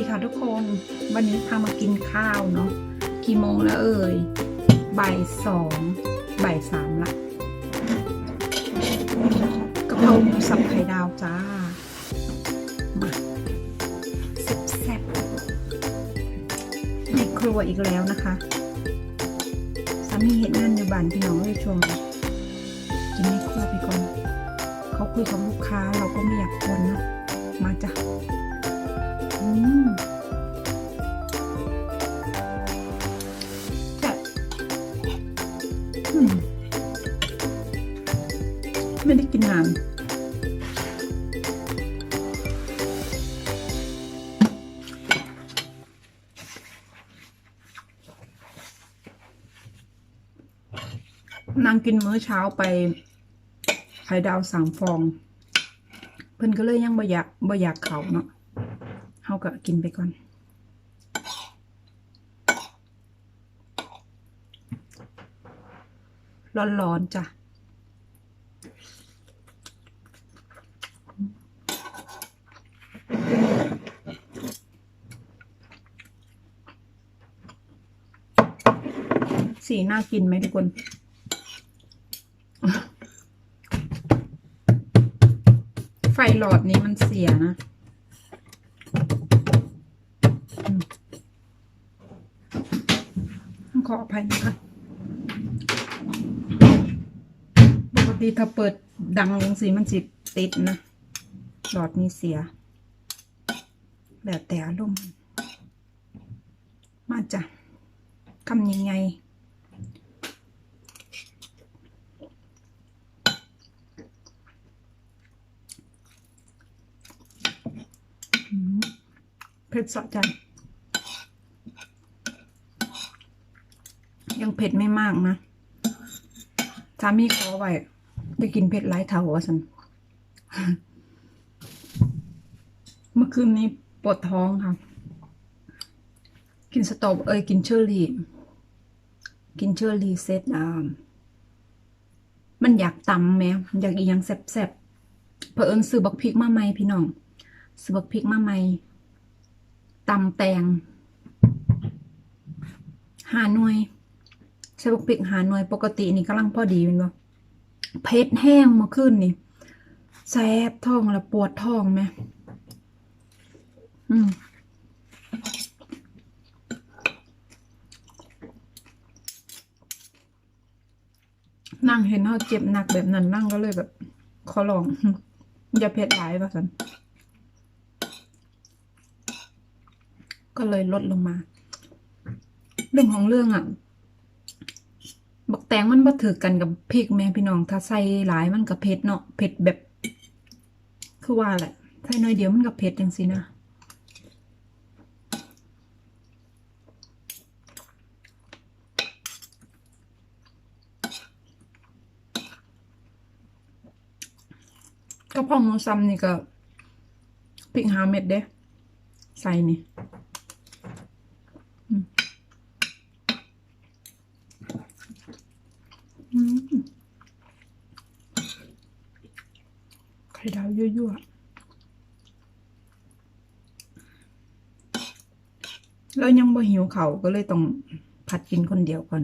ดีค่ะทุกคน วันนี้พามากินข้าวเนาะกี่โมงแล้วเอ่ยบ่ายสองบ่ายสามละกะเพราหมูสับไข่ดาวจ้ามาแซ่บๆในครัวอีกแล้วนะคะสามีเห็นงานอยู่บ้านพี่น้องเลยชวงกินในครัวไปก่อนเขาคุยกับลูกค้าเราก็ไม่อยากคนเนาะ ไม่ได้กินานนางกินมื้อเช้าไปไข่ดาวสามฟอง เพิ่นก็เลยยังบ่อยากบ่อยากเขาเนาะเฮาก็กินไปก่อนร้อนๆจ้ะ สีน่ากินไหมทุกคนไฟหลอดนี้มันเสียนะต้องขออภัยนะคะปกติถ้าเปิดดังยังสีมันจิติดนะ หลอดนี้เสียแบบแต่อารมณ์มาจ้ะคำยังไง เผ็ดสะใจ ยังเผ็ดไม่มากนะสามีขอไว้ไปกินเผ็ดไร้เท่าหัวสันเมื่อคืนนี้ปวดท้องค่ะ กินสตรอเอ้ยกินเชอร์รี่ กินเชอร์รี่เซตอ่ามันอยากตำแหมอยากอียังแซ่บๆเผอิญซื้อบักพริกมาใหม่พี่น้องซื้อบักพริกมาใหม่ ตำแตงหาหน่วยใช้บักพริกหาหน่วยปกตินี่กำลังพอดีเป็นบ่เผ็ดแห้งมื่อคืนนี่แสบท้องแล้วปวดท้องไหมอืมนั่งเห็นเขาเจ็บหนักแบบนั้นนั่งก็เลยแบบขอลอง อย่าเผ็ดหลายป่ะสัน ก็เลยลดลงมา เรื่องของเรื่องอะ บักแตงมันบ่ถือกันกับพริกแม่พี่น้อง ถ้าใส่หลายมันก็เผ็ดเนาะ เผ็ดแบบ คือว่าแหละ ใส่น้อยเดียวมันก็เผ็ดจังสินะกระเพาะหมูซ้ำนี่ก็พริกหาเม็ดเด้ใส่นี่อืมอืมไข่ดาวยั่วๆแล้วยังบ่หิวเขาก็เลยต้องผัดกินคนเดียวก่อน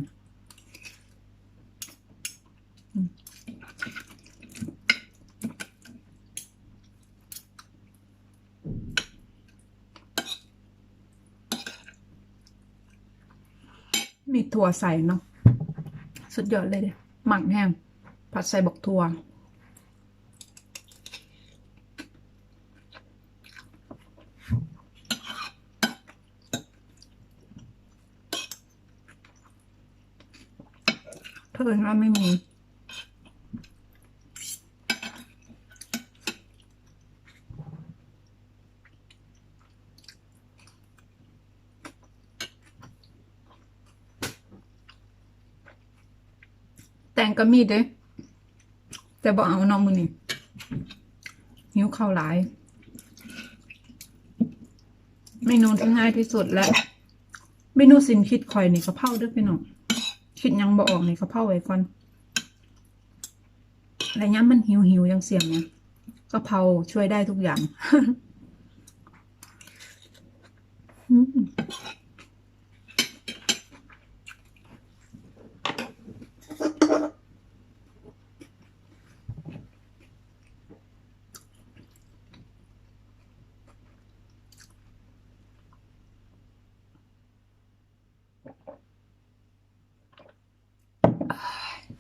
มีถั่วใส่เนาะ สุดยอดเลยเด้หมักแห้งผัดใส่บักถั่ว เพิ่นว่าไม่มี แตงก็มีเด้แต่บอกเอาน้องมือนี่หิวเข้าหลายเมนูที่ง่ายที่สุดและเมนูสินคิดคอยนี่กะเพราด้วยพี่น้อง คิดยังบอออกนี่กะเพราไว้ก่อนอะไรย้ยมันหิวหิวยังเสียงเนี่ยกะเพราช่วยได้ทุกอย่าง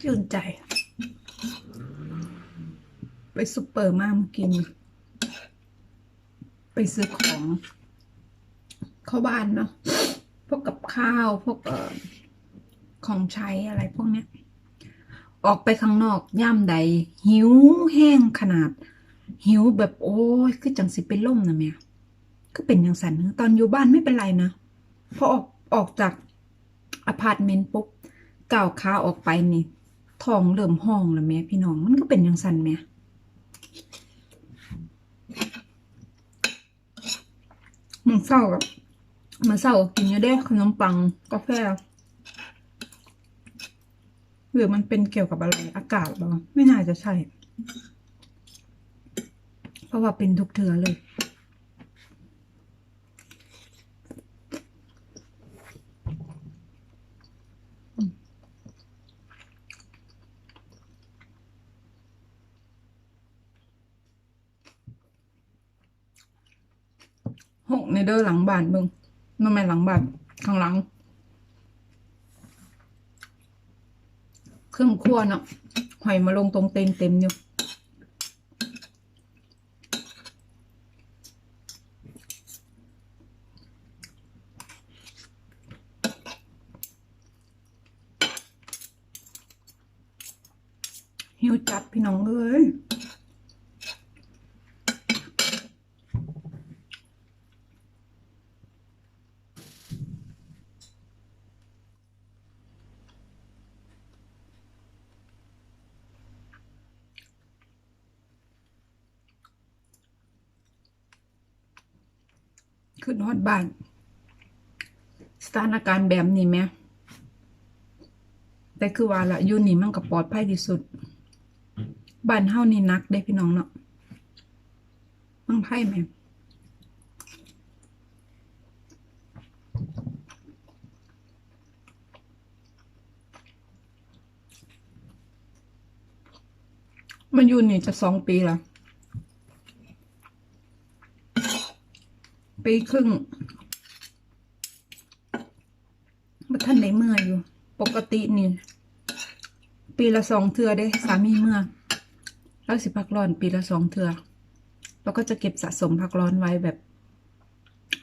ชื่นใจ ไปซุปเปอร์มาเมื่อกี้นี้ไปซื้อของ เข้าบ้านเนาะพวกกับข้าวพวกเอ่อของใช้อะไรพวกเนี้ย ออกไปข้างนอกย่ำใด หิวแห้งขนาด หิวแบบโอ้ยคือจังสิเป็นล่มนะแม่ก็เป็นอย่างสันตอนอยู่บ้านไม่เป็นไรนะพอออกออกจากอพาร์ตเมนต์ปุ๊บก้าวขาออกไปนี่ ท้องเริ่มห้องแล้วแม่พี่น้องมันก็เป็นอย่างสันแม่มันเศร้ากับมันเศร้ากินอยู่ได้ขนมปังกาแฟหรือมันเป็นเกี่ยวกับอะไรอากาศหรอไม่น่าจะใช่ เพราะว่าเป็นทุกเทือเลย หกในเด้อหลังบ้านมึงนั่นไม่หลังบ้านข้างหลัง เครื่องครัวเนาะหอยมาลงตรงเต็มเต็มอยู่หิวจัดพี่น้องเอ้ย ขึ้นฮอดบ้าน สถานการณ์แบบนี้ไหมแต่คือว่าละยูนี่มันก็ปลอดภัยที่สุด บ้านเฮานี่นักเด้พี่น้องเนาะมันไพ่ไหมมันยูนี่จะสองปีละ ปีครึ่งมาท่านในเมื่ออยู่ ปกตินี่ปีละสองเทือได้สามีเมื่อแล้วสิพักร้อนปีละสองเทือแล้วก็จะเก็บสะสมพักร้อนไว้แบบ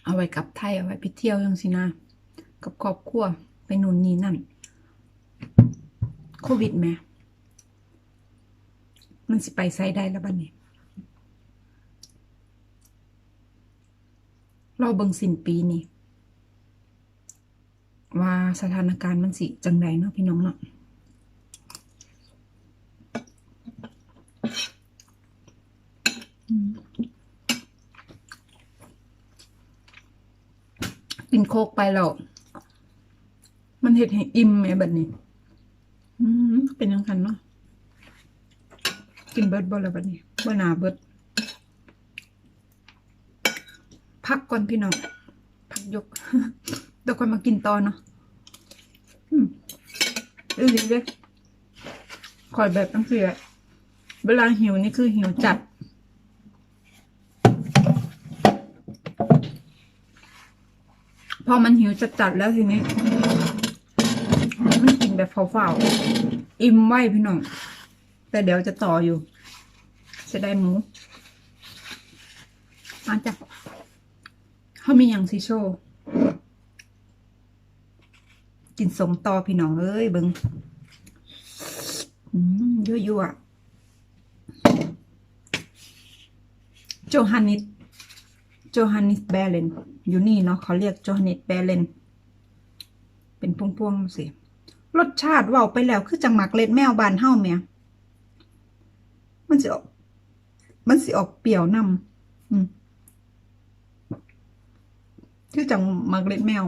เอาไว้กลับไทยเอาไว้ไปเที่ยวยังสินะกับครอบครัวไปนู่นนี่นั่น โควิดแม่มันสิไปไซได้แล้วบ้านี้ รอเบิงสิ้นปีนี้ว่าสถานการณ์มันสิจังไดเนาะพี่น้องเนาะกินโคกไปแล้วมันเห็ดให้อิ่มแม่แบบนี้ อืมเป็นยังคันเนาะกินเบิร์ดบ่แล้วบัดนี้บ่นาเบิร์ด พักก่อนพี่น้องพักยกเดี๋ยวค่อยมากินตอนเนาะอืมอือดีเลยคอยแบบต้องเสียเวลาหิวนี่คือหิวจัดพอมันหิวจัดๆแล้วทีนี้ มันกินแบบเฝ้าๆอิ่มไว้พี่น้อง แต่เดี๋ยวจะต่ออยู่ จะได้หมูมาจ้ะ เขามีอย่างซีโชว์กินสมต่อพี่น้องเอ้ยเบิงอืมยั่วๆอะโจฮันนิสโจฮันนิสแบเลนอยู่นี่เนาะเขาเรียกโจฮันนิสแบเลนเป็นพวงๆสิรสชาติว่าไปแล้วคือจังหมักเล็ดแมวบานเฮ้าเมียมันสิออก มันสิออกเปรี้ยวนำอืม คือจังมักเล็ดแมว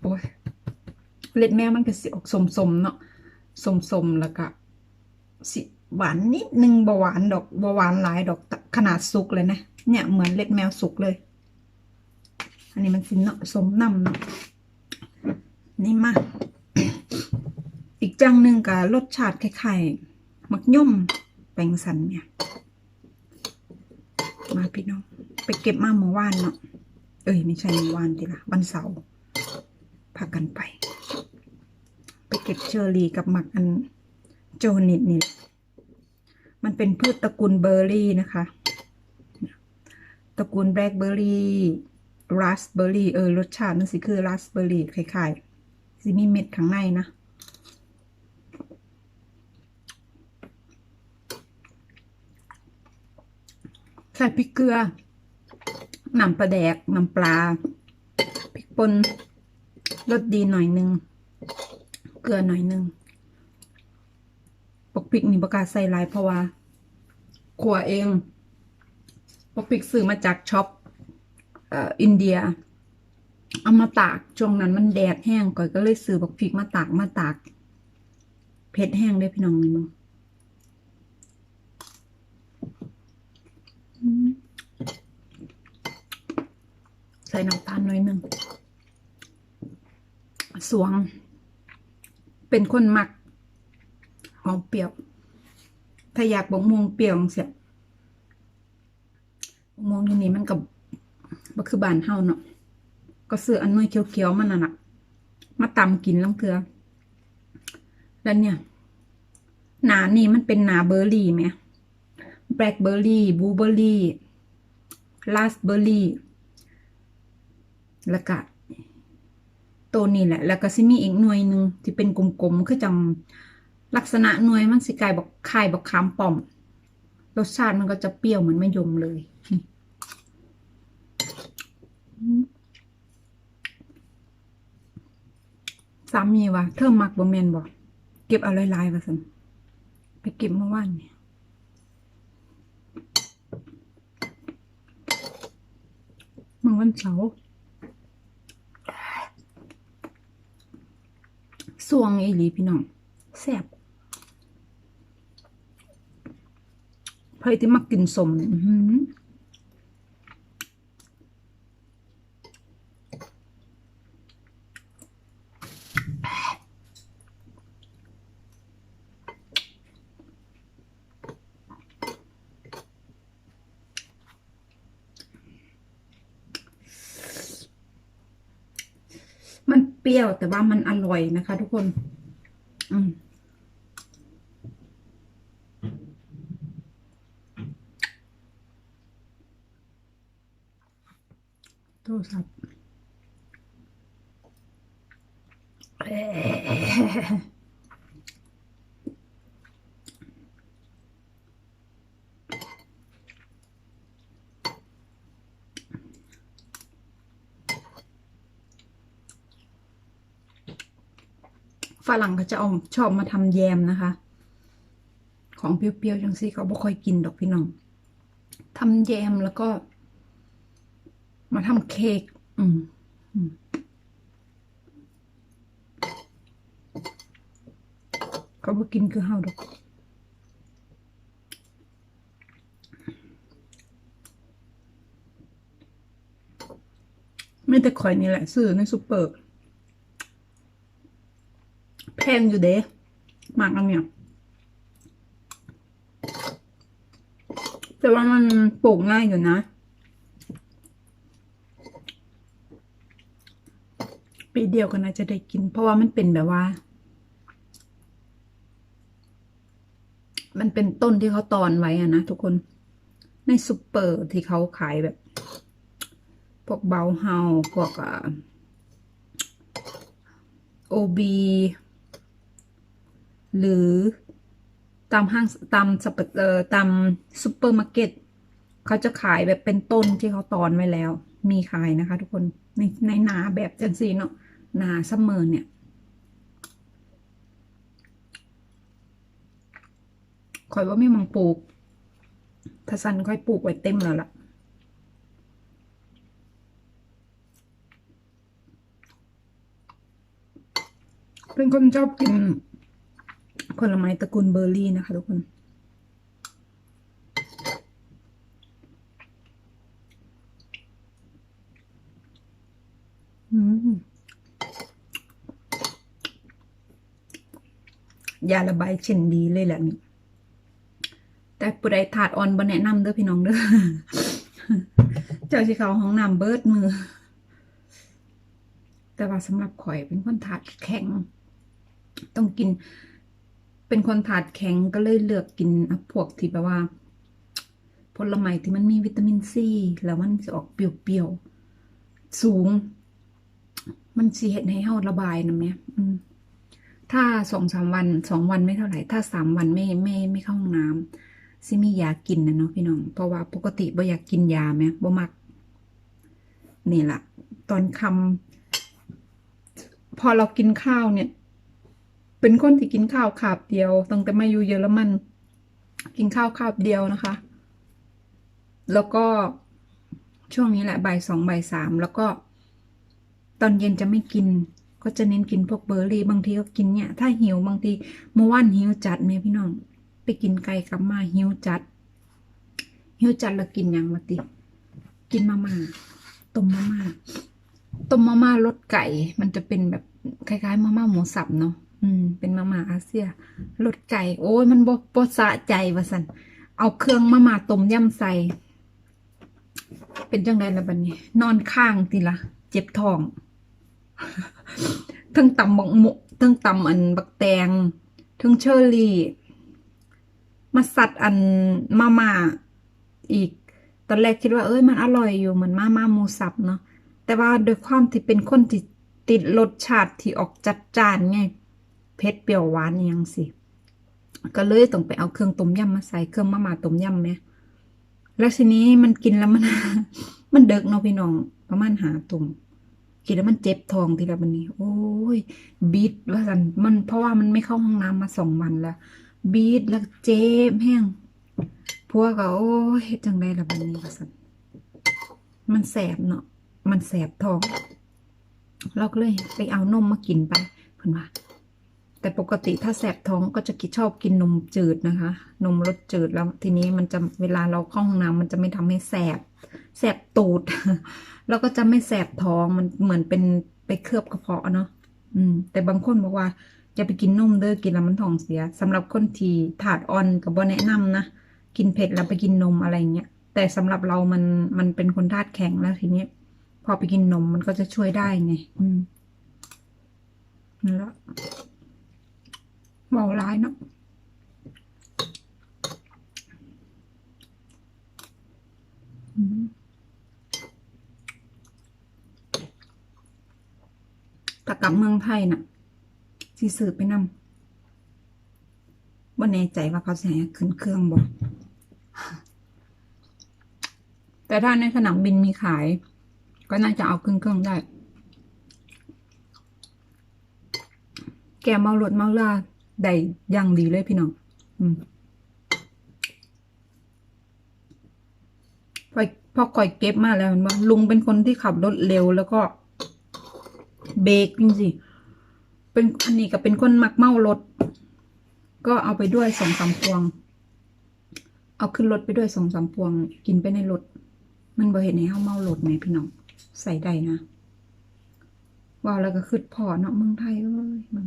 โอ้ยเล็ดแมวมันก็สิออกสมๆเนาะสมๆแล้วก็สิหวานนิดนึงบหวานดอกบหวานหลายดอกขนาดสุกเลยนะ เนี่ยเหมือนเล็ดแมวสุกเลย อันนี้มันสิเนาะสมน้ำเนาะนี่มาอีกจังหนึ่งกับรสชาติคล้ายๆมักย่อมแปงสันเนี่ย มาพี่น้อง ไปเก็บมาเมื่อวานเนาะ เอ้ยไม่ใช่เมื่อวานทีละวันเสาร์พากันไป ไปเก็บเชอร์รี่กับหมักอันโจนิดนี่มันเป็นพืชตระกูลเบอร์รี่นะคะ ตระกูลแบล็คเบอร์รี่ราสเบอร์รี่เออรสชาตินั่นสิคือราสเบอร์รี่คล้ายๆสิมีเม็ดข้างในนะใส่พริกเกลือ น้ำปลาแดกน้ำปลาพริกป่นรสดีหน่อยนึง เกลือหน่อยนึงปกพริกนี่ประกาศใส่ลายเพราะว่าขัวเองปกพริกซื้อมาจากช็อปอินเดีย เอามาตากช่วงนั้นมันแดดแห้งก่อยก็เลยซื้อบักพริกมาตากมาตากเผ็ดแห้งได้พี่น้องนี่มึงอืมใส่น้ำตาลหน่อยหนึ่งสวง เป็นคนมักหอมเปรี้ยว ถ้าอยากบอกม่วงเปรี้ยวเสียม่วงอยู่นี่มันกับก็คือบานเฮาเนาะก็ซื้ออันน้อยเขียวๆมันน่ะนะมาตำกินลังเกลือ แล้วเนี่ย หนานี่มันเป็นหนาเบอร์รี่ไหมแบล็คเบอร์รี่บลูเบอร์รี่ลาสเบอร์รี่ แล้วก็ตัวนี้แหละ แล้วก็ซิมีอีกหน่วยหนึ่งที่เป็นกลมๆคือจังลักษณะหน่วยมันสิกลายบอกคายบอกคามป่อม รสชาติมันก็จะเปรี้ยวเหมือนมะยมเลย สามีวะเธอมักบ่แมนบ่เก็บเอาลายๆว่าสันไปเก็บเมื่อวานเนี่ยเมื่อวันเสาร์ สวงอีหลีพี่น้องแซ่บใครที่มากกินสมเนี่ย เปรี้ยว แต่ว่ามันอร่อยนะคะ ทุกคน อืมโทรศัพท์ ฝรั่งเขาจะเอาชอบมาทำแยมนะคะ ของเปรี้ยวๆจังซี่เขาบ่ค่อยกินดอกพี่น้องทำแยมแล้วก็ มาทำเค้กอืมอืมเขาบ่กินคือเฮาดอกไม่แต่ข่อยนี่แหละซื้อในซูเปอร์ แพงอยู่เด้มากอันเนี่ยแต่ว่ามันปลูกง่ายอยู่นะปีเดียวก็น่าจะได้กิน เพราะว่ามันเป็นแบบว่า มันเป็นต้นที่เขาตอนไว้อะนะทุกคนในซูเปอร์ที่เขาขายแบบ พวกเบาเฮาพวกโอบี หรือตามห้างตามสปเอ่อตามซูเปอร์มาร์เก็ตเขาจะขายแบบเป็นต้นที่เขาตอนไว้แล้ว มีขายนะคะ ทุกคนในในนาแบบจังซีเนาะนาซัมอเนี่ยคอยว่าไม่มังปลูกถ้าสันค่อยปลูกไว้เต็มแล้วล่ะเป็นคนชอบกิน ผลไม้ตระกูลเบอร์รี่นะคะทุกคน ยาระบายเช่นดีเลยแหละนี่แต่ผู้ใดถาดออนบ่แนะนำเด้อพี่น้องเด้อ เจ้าสิเขาห้องน้ำเบิดมือ แต่ว่าสำหรับข่อยเป็นคนถาดแข็ง ต้องกิน เป็นคนถาดแข็งก็เลยเลือกกินพวกที่แบบว่า ผลไม้ที่มันมีวิตามินซีแล้วมันจะออกเปรี้ยวๆ สูง มันสิเห็นให้เฮาระบายนะแม่ถ้าสองสามวันสองวันไม่เท่าไหร่ ถ้าสามวันไม่ไม่ไม่เข้าห้องน้ำซิมียากินนะเนาะพี่น้อง เพราะว่าปกติบ่อยากกินยาไหมบ่มักนี่แหละตอนคำพอเรากินข้าวเนี่ย เป็นคนที่กินข้าวขาบเดียว ตั้งแต่มาอยู่เยอรมัน กินข้าวขาบเดียวนะคะ แล้วก็ช่วงนี้แหละบ่ายสองบ่ายสามแล้วก็ตอนเย็นจะไม่กิน ก็จะเน้นกินพวกเบอร์รี่บางทีก็กินเนี่ย ถ้าหิวบางทีเมื่อวานหิวจัดเมียพี่น้อง ไปกินไก่กลับมาหิวจัดหิวจัดแล้วกินยังมาติกินมาม่าต้มมาม่าต้มมาม่ารสไก่ มันจะเป็นแบบคล้ายๆมาม่าหมูสับเนาะ อืม เป็นมาม่าอาเซียรสไก่ โอ้ยมันบ่บ่สะใจว่าสันเอาเครื่องมาม่าต้มยำใส่ เป็นจังไดล่ะบัดนี้ นอนข้างทีละเจ็บท้องทั้งตำบักหมกทั้งตำอันบักแตงทั้งเชอรี่ มาสัดอันมาม่าอีก ตอนแรกคิดว่าเอ้ยมันอร่อยอยู่เหมือนมาม่าหมูสับเนาะแต่ว่าโดยความที่เป็นคนที่ติดรสชาติที่ออกจัดจานไง เผ็ดเปรี้ยวหวานยังสิก็เลยต้องไปเอาเครื่องต้มยำมาใส่เครื่องมาม่าต้มยำไหมแล้วทีนี้มันกินแล้วมัน มันเดึกเนาะพี่น้อง ประมาณหาตุ่มกินแล้วมันเจ็บท้องทีละบันนี้ โอ้ยบีดว่าสันมันเพราะว่ามันไม่เข้าห้องน้ำมาสองวันแล้วบีดแล้วเจ็บแห้งพวกก็โอ้ยเฮ็ดจังไดละบันนี้ว่าสันมันแสบเนาะมันแสบท้อง เราก็เลยไปเอานมมากินไปเพิ่นว่า แต่ปกติถ้าแสบท้องก็จะกินชอบกินนมจืดนะคะ นมรสจืดแล้วทีนี้มันจะเวลาเราเข้าห้องน้ำมันจะไม่ทำให้แสบแสบตูด แล้วก็จะไม่แสบท้องมันเหมือนเป็นไปเคลือบกระเพาะเนาะอืม แต่บางคนบอกว่าอย่าไปกินนมเด้อกินแล้วมันท้องเสียสำหรับคนที่ถาดอ่อนกับบ่แนะนำนะกินเผ็ดแล้วไปกินนมอะไรเงี้ยแต่สำหรับเรามันมันเป็นคนธาตุแข็งแล้วทีนี้พอไปกินนมมันก็จะช่วยได้ไง อืมนั่นแหละ เบาร้ายเนาะอืมถ้ากลับเมืองไทยน่ะสิสืบไปนำว่าแน่ใจว่าเขาจะให้ขึ้นเครื่องบอกแต่ถ้าในสนามบินมีขาย ก็น่าจะเอาขึ้นเครื่องได้ แกเมารถเมาลา ได้อย่างดีเลยพี่น้องอืมพอพอก่อยเก็บมาแล้วเห็นว่าลุงเป็นคนที่ขับรถเร็วแล้วก็ เบรกจริงๆเป็นอันนี้ก็เป็นคนมักเมารถ ก็เอาไปด้วยสองสามพวง เอาขึ้นรถไปด้วยสองสามพวง กินไปในรถ มันบ่เห็นในเฮาเมารถไหมพี่น้อง ใส่ได้นะว้าวแล้วก็ขึ้นพอเนาะเมืองไทยเอ้ยมัน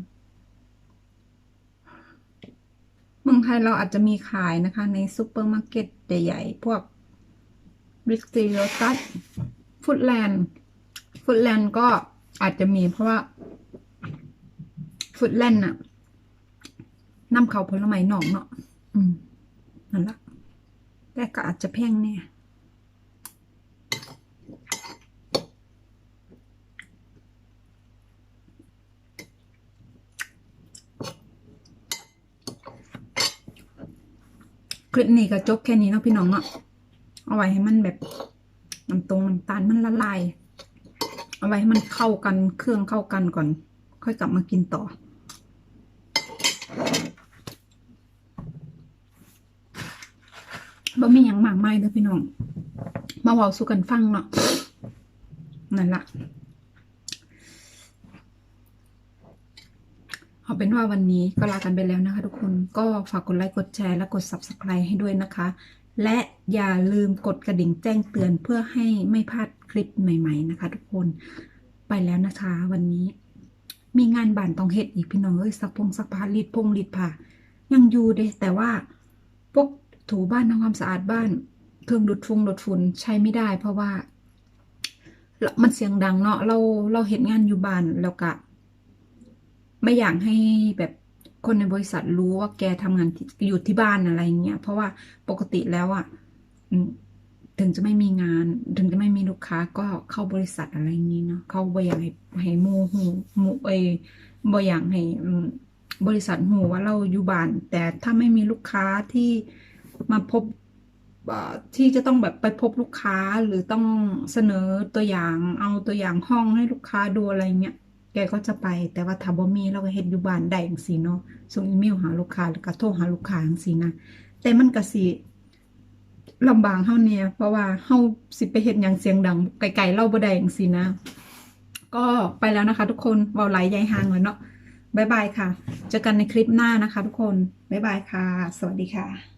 เมืองไทยเราอาจจะมีขายนะคะ ในซูเปอร์มาร์เก็ตใหญ่ๆ พวกบิ๊กซีโรตัสฟุตแลนด์ฟุตแลนด์ก็อาจจะมีเพราะว่าฟุตแลนด์น่ะนำเขาผลไม้หนองเนาะอืมนั่นละแต่ก็อาจจะแพงเนี่ย ลิปนี้ก็จบแค่นี้เนาะพี่น้องเนาะเอาไว้ให้มันแบบน้ำตรงน้ำตาลมันละลาย เอาไว้ให้มันเข้ากันเครื่องเข้ากันก่อน ค่อยกลับมากินต่อ บ่มีหยังมากมายเด้อพี่น้อง มาเว้าสู่กันฟังเนาะนั่นละ เอาเป็นว่าวันนี้ก็ลากันไปแล้วนะคะทุกคนก็ฝากกดไลค์กดแชร์และกด subscribe ให้ด้วยนะคะ และอย่าลืมกดกระดิ่งแจ้งเตือนเพื่อให้ไม่พลาดคลิปใหม่ ๆ นะคะ ทุกคนไปแล้วนะคะ วันนี้ มีงานบ้านต้องเฮ็ดอีกพี่น้องเอ้ยซักพงซักผ้ารีดพงรีดผ้ายังอยู่เด้แต่ว่าพวกถูบ้านทำความสะอาดบ้านเครื่องดูดฝุ่นดูดฝุ่นใช้ไม่ได้ เพราะว่า มันเสียงดังเนาะเราเราเห็นงานอยู่บ้านแล้วก็ ไม่อยากให้แบบคนในบริษัทรู้ว่าแกทำงานอยู่ที่บ้านอะไรเงี้ย เพราะว่าปกติแล้วอะ่ะถึงจะไม่มีงาน ถึงจะไม่มีลูกค้าก็เข้าบริษัทอะไรอย่างนี้เนาะเขาบ่อยากให้ให้มูหูมูเอบ่อยากให้บริษัทหูว่าเราอยู่บ้าน แต่ถ้าไม่มีลูกค้าที่มาพบที่จะต้องแบบไปพบลูกค้าหรือต้องเสนอตัวอย่าง เอาตัวอย่างห้องให้ลูกค้าดูอะไรเงี้ย กก็จะไปแต่ว่าถ้าบ่มีเราก็เฮ็ดอยู่บ้านได้จังซี่เนาะส่งอีเมลหาลูกค้าหรือก็โทรหาลูกค้าจังซี่นะแต่มันก็สิลำบากเฮาเนี่ย เพราะว่าเฮาสิไปเฮ็ดหยังเสียงดังไกลๆเล่าบ่ได้จังซี่นะ ก็ไปแล้วนะคะ ทุกคนเว้าไหลยายหางแล้วเนาะบ๊ายบายค่ะ เจอกันในคลิปหน้านะคะ ทุกคนบ๊ายบายค่ะ สวัสดีค่ะ